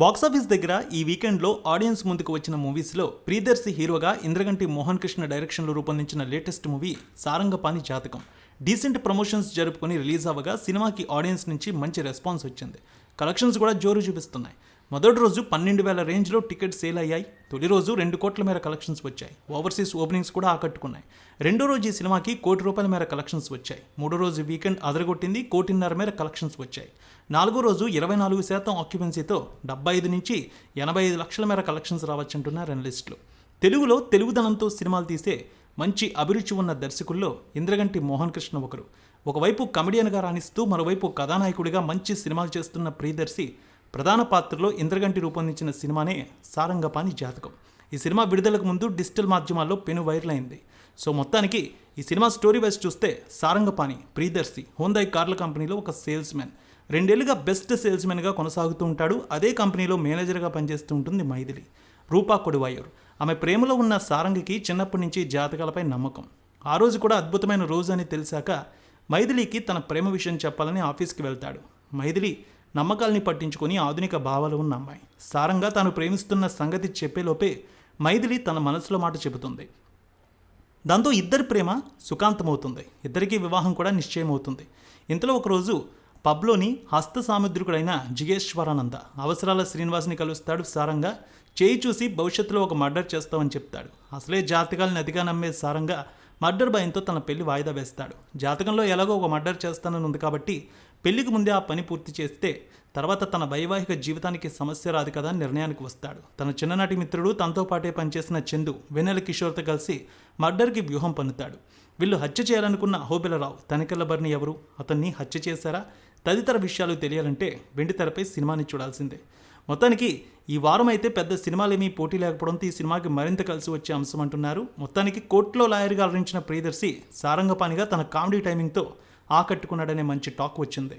Box office దగ్గర ఈ వీకెండ్లో ఆడియన్స్ ముందుకు వచ్చిన మూవీస్లో ప్రియదర్శి హీరోగా ఇంద్రగంటి మోహన్ కృష్ణ డైరెక్షన్లో రూపొందించిన latest movie Sarangapani Jathakam. Decent promotions జరుపుకొని రిలీజ్ అవ్వగా సినిమాకి ఆడియన్స్ నుంచి మంచి రెస్పాన్స్ వచ్చింది. కలెక్షన్స్ కూడా జోరు చూపిస్తున్నాయి. మొదటి రోజు పన్నెండు వేల రేంజ్లో టికెట్ సేల్ అయ్యాయి. తొలి రోజు రెండు కోట్ల మేర కలెక్షన్స్ వచ్చాయి. ఓవర్సీస్ ఓపెనింగ్స్ కూడా ఆకట్టుకున్నాయి. రెండో రోజు ఈ సినిమాకి కోటి రూపాయల మేర కలెక్షన్స్ వచ్చాయి. మూడో రోజు వీకెండ్ అదరగొట్టింది కోటిన్నర మేర కలెక్షన్స్ వచ్చాయి. నాలుగో రోజు ఇరవై నాలుగు శాతం ఆక్యుపెన్సీతో డెబ్బై ఐదు నుంచి ఎనభై ఐదు లక్షల మేర కలెక్షన్స్ రావచ్చంటున్నారు అనలిస్టులు. తెలుగులో తెలుగుదనంతో సినిమాలు తీసే మంచి అభిరుచి ఉన్న దర్శకుల్లో ఇంద్రగంటి మోహన్ కృష్ణ ఒకరు. ఒకవైపు కమెడియన్గా రాణిస్తూ మరోవైపు కథానాయకుడిగా మంచి సినిమాలు చేస్తున్న ప్రియదర్శి ప్రధాన పాత్రలో ఇంద్రగంటి రూపొందించిన సినిమానే సారంగపాణి జాతకం. ఈ సినిమా విడుదలకు ముందు డిజిటల్ మాధ్యమాల్లో పెను వైరల్ అయింది. సో మొత్తానికి ఈ సినిమా స్టోరీ వైజ్ చూస్తే సారంగపాణి ప్రియదర్శి హోందాయ్ కార్ల కంపెనీలో ఒక సేల్స్ మ్యాన్ రెండేళ్ళుగా బెస్ట్ సేల్స్ మ్యాన్గా కొనసాగుతూ ఉంటాడు. అదే కంపెనీలో మేనేజర్గా పనిచేస్తూ ఉంటుంది మైథిలి. రూపా కొడివాయూర్ ఆమె ప్రేమలో ఉన్న సారంగికి చిన్నప్పటి నుంచి జాతకాలపై నమ్మకం. ఆ రోజు కూడా అద్భుతమైన రోజు అని తెలిసాక మైథిలికి తన ప్రేమ విషయం చెప్పాలని ఆఫీస్కి వెళ్తాడు. మైథిలి నమ్మకాల్ని పట్టించుకొని ఆధునిక భావాలు ఉన్న అమ్మాయి. సారంగా తాను ప్రేమిస్తున్న సంగతి చెప్పేలోపే మైథిలి తన మనసులో మాట చెబుతుంది. దాంతో ఇద్దరి ప్రేమ సుఖాంతమవుతుంది. ఇద్దరికీ వివాహం కూడా నిశ్చయమవుతుంది. ఇంతలో ఒకరోజు పబ్లోని హస్త సాముద్రికుడైన జిగేశ్వరానంద అవసరాల శ్రీనివాస్ని కలుస్తాడు సారంగా. చేయి చూసి భవిష్యత్తులో ఒక మర్డర్ చేస్తామని చెప్తాడు. అసలే జాతకాలను అతిగా నమ్మే సారంగా మర్డర్ భయంతో తన పెళ్ళి వాయిదా వేస్తాడు. జాతకంలో ఎలాగో ఒక మర్డర్ చేస్తానని ఉంది కాబట్టి పెళ్ళికి ముందే ఆ పని పూర్తి చేస్తే తర్వాత తన వైవాహిక జీవితానికి సమస్య రాదు కదా నిర్ణయానికి వస్తాడు. తన చిన్ననాటి మిత్రుడు తనతో పాటే పనిచేసిన చందు వెన్నెల కిషోర్తో కలిసి మర్డర్కి వ్యూహం పన్నుతాడు. వీళ్ళు హత్య చేయాలనుకున్న అహోబిలరావు తనికెళ్ళ బర్ని ఎవరు? అతన్ని హత్య చేశారా? తదితర విషయాలు తెలియాలంటే వెండి తెరపై సినిమాని చూడాల్సిందే. మొత్తానికి ఈ వారం అయితే పెద్ద సినిమాలేమీ పోటీ లేకపోవడంతో ఈ సినిమాకి మరింత కలిసి వచ్చే అంశం అంటున్నారు. మొత్తానికి కోర్టులో లాయర్గా అలరించిన ప్రియదర్శి సారంగపాణిగా తన కామెడీ టైమింగ్తో ఆకట్టుకున్నాడనే మంచి టాక్ వచ్చింది.